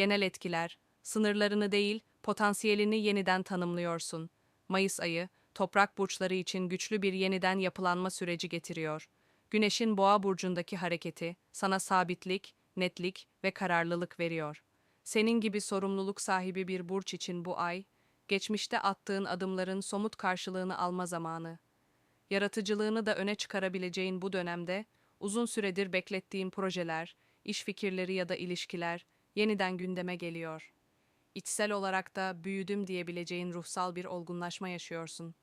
Genel etkiler, sınırlarını değil, potansiyelini yeniden tanımlıyorsun. Mayıs ayı, toprak burçları için güçlü bir yeniden yapılanma süreci getiriyor. Güneşin boğa burcundaki hareketi sana sabitlik, netlik ve kararlılık veriyor. Senin gibi sorumluluk sahibi bir burç için bu ay, geçmişte attığın adımların somut karşılığını alma zamanı. Yaratıcılığını da öne çıkarabileceğin bu dönemde, uzun süredir beklettiğin projeler, iş fikirleri ya da ilişkiler yeniden gündeme geliyor. İçsel olarak da büyüdüm diyebileceğin ruhsal bir olgunlaşma yaşıyorsun.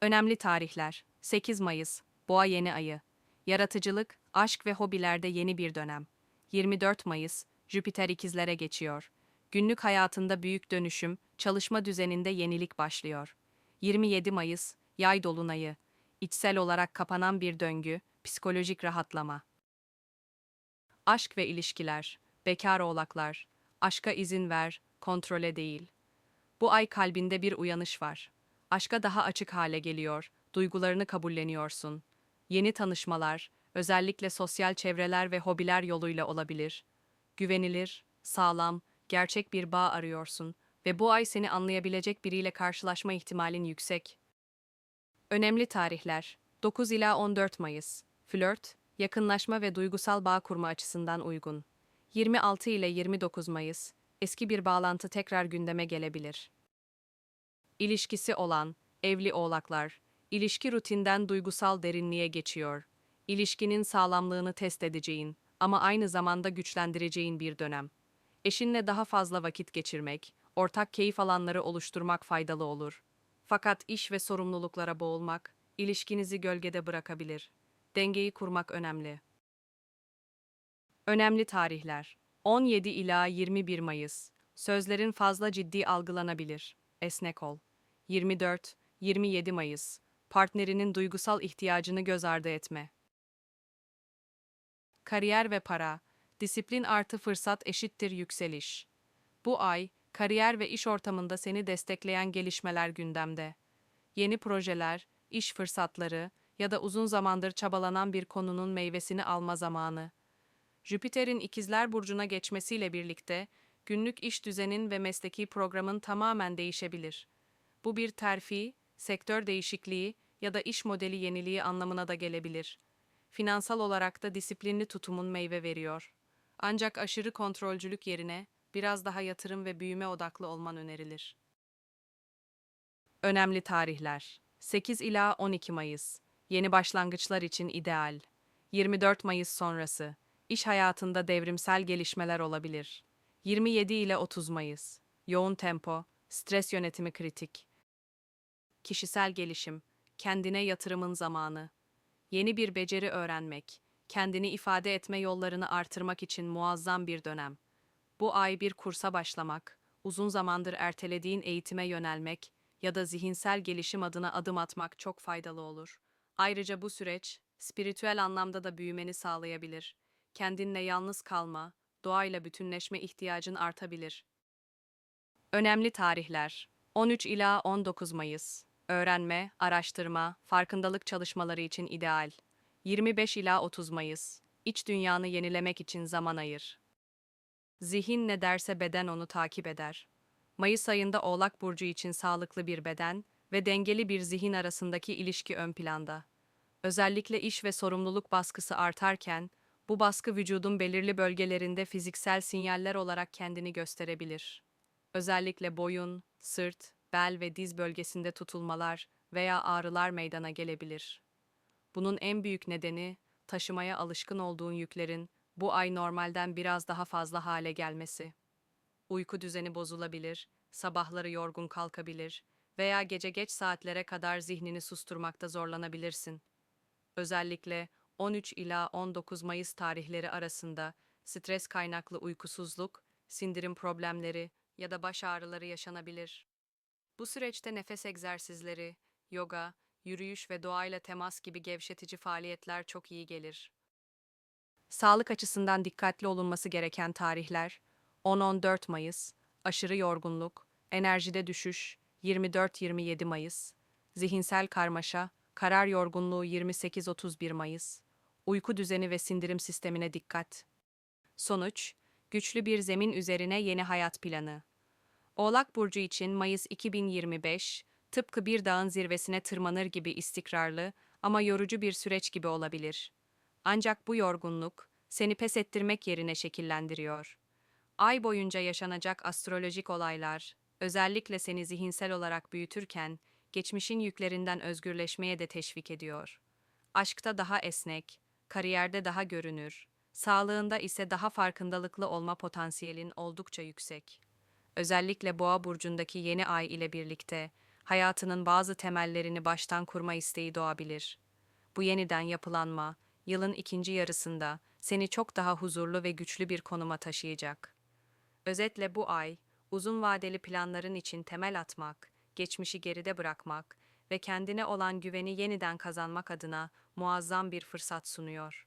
Önemli tarihler 8 Mayıs, Boğa yeni ayı. Yaratıcılık, aşk ve hobilerde yeni bir dönem. 24 Mayıs, Jüpiter ikizlere geçiyor. Günlük hayatında büyük dönüşüm, çalışma düzeninde yenilik başlıyor. 27 Mayıs, Yay dolunayı. İçsel olarak kapanan bir döngü, psikolojik rahatlama. Aşk ve ilişkiler, bekar oğlaklar, aşka izin ver, kontrole değil. Bu ay kalbinde bir uyanış var. Aşka daha açık hale geliyor, duygularını kabulleniyorsun. Yeni tanışmalar, özellikle sosyal çevreler ve hobiler yoluyla olabilir. Güvenilir, sağlam, gerçek bir bağ arıyorsun ve bu ay seni anlayabilecek biriyle karşılaşma ihtimalin yüksek. Önemli tarihler 9 ila 14 Mayıs. Flört, yakınlaşma ve duygusal bağ kurma açısından uygun. 26 ile 29 Mayıs. Eski bir bağlantı tekrar gündeme gelebilir. İlişkisi olan evli oğlaklar, ilişki rutinden duygusal derinliğe geçiyor. İlişkinin sağlamlığını test edeceğin ama aynı zamanda güçlendireceğin bir dönem. Eşinle daha fazla vakit geçirmek, ortak keyif alanları oluşturmak faydalı olur. Fakat iş ve sorumluluklara boğulmak, ilişkinizi gölgede bırakabilir. Dengeyi kurmak önemli. Önemli tarihler 17 ila 21 Mayıs. Sözlerin fazla ciddi algılanabilir. Esnek ol. 24 27 Mayıs. Partnerinin duygusal ihtiyacını göz ardı etme. Kariyer ve para. Disiplin artı fırsat eşittir yükseliş. Bu ay, kariyer ve iş ortamında seni destekleyen gelişmeler gündemde. Yeni projeler, iş fırsatları ya da uzun zamandır çabalanan bir konunun meyvesini alma zamanı. Jüpiter'in ikizler burcuna geçmesiyle birlikte günlük iş düzenin ve mesleki programın tamamen değişebilir. Bu bir terfi, sektör değişikliği ya da iş modeli yeniliği anlamına da gelebilir. Finansal olarak da disiplinli tutumun meyve veriyor. Ancak aşırı kontrolcülük yerine biraz daha yatırım ve büyüme odaklı olman önerilir. Önemli tarihler 8 ila 12 Mayıs Yeni başlangıçlar için ideal. 24 Mayıs sonrası İş hayatında devrimsel gelişmeler olabilir. 27 ile 30 Mayıs Yoğun tempo, stres yönetimi kritik. Kişisel gelişim, kendine yatırımın zamanı. Yeni bir beceri öğrenmek, kendini ifade etme yollarını artırmak için muazzam bir dönem. Bu ay bir kursa başlamak, uzun zamandır ertelediğin eğitime yönelmek ya da zihinsel gelişim adına adım atmak çok faydalı olur. Ayrıca bu süreç, spiritüel anlamda da büyümeni sağlayabilir. Kendinle yalnız kalma, doğayla bütünleşme ihtiyacın artabilir. Önemli tarihler 13 ila 19 Mayıs Öğrenme, araştırma, farkındalık çalışmaları için ideal. 25 ila 30 Mayıs İç dünyanı yenilemek için zaman ayır. Zihin ne derse beden onu takip eder. Mayıs ayında Oğlak burcu için sağlıklı bir beden ve dengeli bir zihin arasındaki ilişki ön planda. Özellikle iş ve sorumluluk baskısı artarken bu baskı vücudun belirli bölgelerinde fiziksel sinyaller olarak kendini gösterebilir. Özellikle boyun, sırt, bel ve diz bölgesinde tutulmalar veya ağrılar meydana gelebilir. Bunun en büyük nedeni taşımaya alışkın olduğun yüklerin bu ay normalden biraz daha fazla hale gelmesi. Uyku düzeni bozulabilir, sabahları yorgun kalkabilir veya gece geç saatlere kadar zihnini susturmakta zorlanabilirsin. Özellikle 13 ila 19 Mayıs tarihleri arasında stres kaynaklı uykusuzluk, sindirim problemleri ya da baş ağrıları yaşanabilir. Bu süreçte nefes egzersizleri, yoga, yürüyüş ve doğayla temas gibi gevşetici faaliyetler çok iyi gelir. Sağlık açısından dikkatli olunması gereken tarihler 10-14 Mayıs, aşırı yorgunluk, enerjide düşüş 24-27 Mayıs, zihinsel karmaşa, karar yorgunluğu 28-31 Mayıs, uyku düzeni ve sindirim sistemine dikkat. Sonuç, güçlü bir zemin üzerine yeni hayat planı. Oğlak Burcu için Mayıs 2025, tıpkı bir dağın zirvesine tırmanır gibi istikrarlı ama yorucu bir süreç gibi olabilir. Ancak bu yorgunluk, seni pes ettirmek yerine şekillendiriyor. Ay boyunca yaşanacak astrolojik olaylar, özellikle seni zihinsel olarak büyütürken, geçmişin yüklerinden özgürleşmeye de teşvik ediyor. Aşkta daha esnek, kariyerde daha görünür, sağlığında ise daha farkındalıklı olma potansiyelin oldukça yüksek. Özellikle Boğa burcundaki yeni ay ile birlikte hayatının bazı temellerini baştan kurma isteği doğabilir. Bu yeniden yapılanma, yılın ikinci yarısında seni çok daha huzurlu ve güçlü bir konuma taşıyacak. Özetle bu ay, uzun vadeli planların için temel atmak, geçmişi geride bırakmak ve kendine olan güveni yeniden kazanmak adına muazzam bir fırsat sunuyor.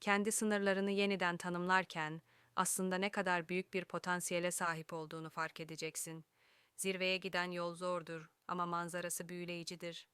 Kendi sınırlarını yeniden tanımlarken aslında ne kadar büyük bir potansiyele sahip olduğunu fark edeceksin. Zirveye giden yol zordur ama manzarası büyüleyicidir.